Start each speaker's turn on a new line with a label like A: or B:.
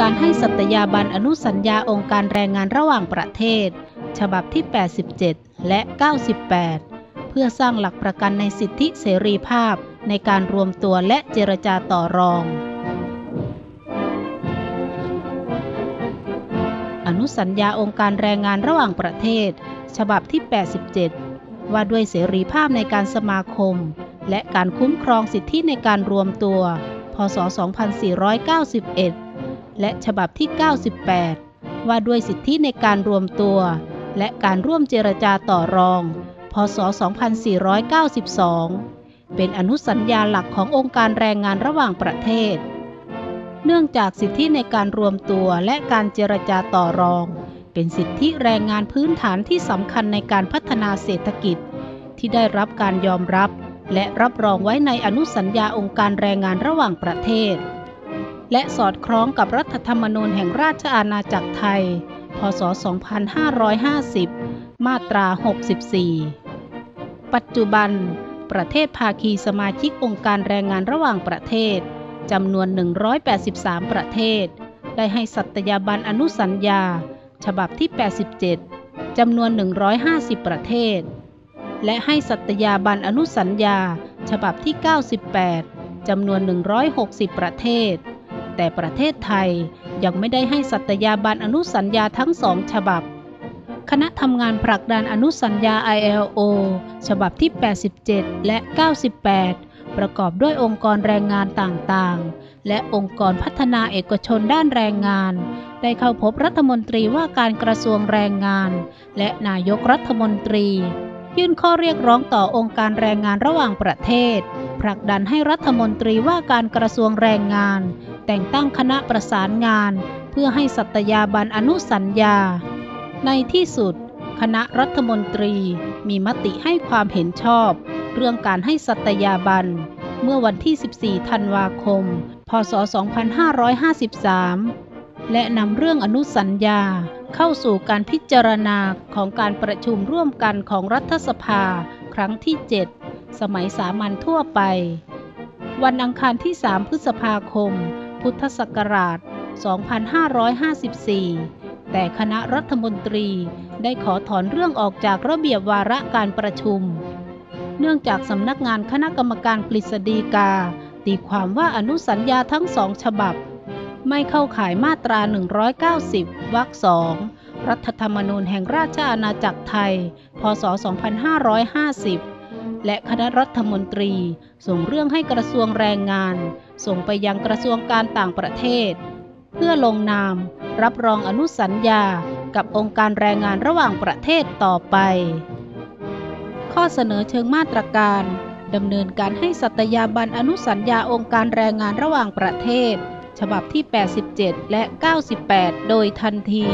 A: การให้สัตยาบันอนุสัญญาองค์การแรงงานระหว่างประเทศ ฉบับที่ 87 และ 98 เพื่อสร้างหลักประกันในสิทธิเสรีภาพในการรวมตัวและเจรจาต่อรอง อนุสัญญาองค์การแรงงานระหว่างประเทศ ฉบับที่ 87 ว่าด้วยเสรีภาพในการสมาคม และการคุ้มครองสิทธิในการรวมตัว พศ 2491 และฉบับที่ 98 ว่าด้วยสิทธิในการรวมตัว และการร่วมเจรจาต่อรอง พศ 2492 เป็นอนุสัญญาหลักขององค์การแรงงานระหว่างประเทศ เนื่องจากสิทธิในการรวมตัวและการเจรจาต่อรอง เป็นสิทธิแรงงานพื้นฐานที่สำคัญในการพัฒนาเศรษฐกิจ ที่ได้รับการยอมรับและรับรองไว้ในอนุสัญญาองค์การแรงงานระหว่างประเทศ และสอดคล้องกับรัฐธรรมนูญแห่งราชอาณาจักรไทย พศ 2550 มาตรา 64 ปัจจุบัน ประเทศภาคีสมาชิกองค์การแรงงานระหว่างประเทศจำนวน 183 ประเทศ ได้ให้สัตยาบันอนุสัญญา ฉบับที่ 87 จำนวน 150 ประเทศ และให้สัตยาบันอนุสัญญา ฉบับที่ 98 จำนวน 160 ประเทศ แต่ประเทศไทยยังไม่ได้ให้สัตยาบันอนุสัญญาทั้งสองฉบับ คณะทำงานผลักดันอนุสัญญา ILO ฉบับที่ 87 และ 98 ประกอบด้วยองค์กรแรงงานต่างๆ และองค์กรพัฒนาเอกชนด้านแรงงาน ได้เข้าพบรัฐมนตรีว่าการกระทรวงแรงงาน และนายกรัฐมนตรี ยื่นข้อเรียกร้องต่อองค์การแรงงานระหว่างประเทศผลักดันให้รัฐมนตรีว่าการกระทรวงแรงงาน แต่งตั้งคณะประสานงาน เพื่อให้สัตยาบันอนุสัญญา ในที่สุด คณะรัฐมนตรีมีมติให้ความเห็นชอบ เรื่องการให้สัตยาบัน เมื่อวันที่ 14 ธันวาคม พศ 2553 และนำเรื่องอนุสัญญาเข้าสู่การพิจารณาของการประชุมร่วมกันของรัฐสภาครั้งที่ 7 สมัยสามัญทั่วไป วันอังคารที่ 3 พฤษภาคม พุทธศักราช 2554 แต่คณะรัฐมนตรีได้ขอถอนเรื่องออกจากระเบียบวาระการประชุม เนื่องจากสำนักงานคณะกรรมการกฤษฎีกา ตีความว่าอนุสัญญาทั้งสองฉบับ ไม่เข้าข่ายมาตรา 190 วรรคสองรัฐธรรมนูญแห่งราชอาณาจักรไทย พศ 2550 และคณะรัฐมนตรี ส่งเรื่องให้กระทรวงแรงงาน ส่งไปยังกระทรวงการต่างประเทศ เพื่อลงนาม รับรองอนุสัญญากับองค์การแรงงานระหว่างประเทศต่อไป ข้อเสนอเชิงมาตรการดำเนินการให้สัตยาบันอนุสัญญาองค์การแรงงานระหว่างประเทศ ฉบับที่ 87 และ 98 โดยทันที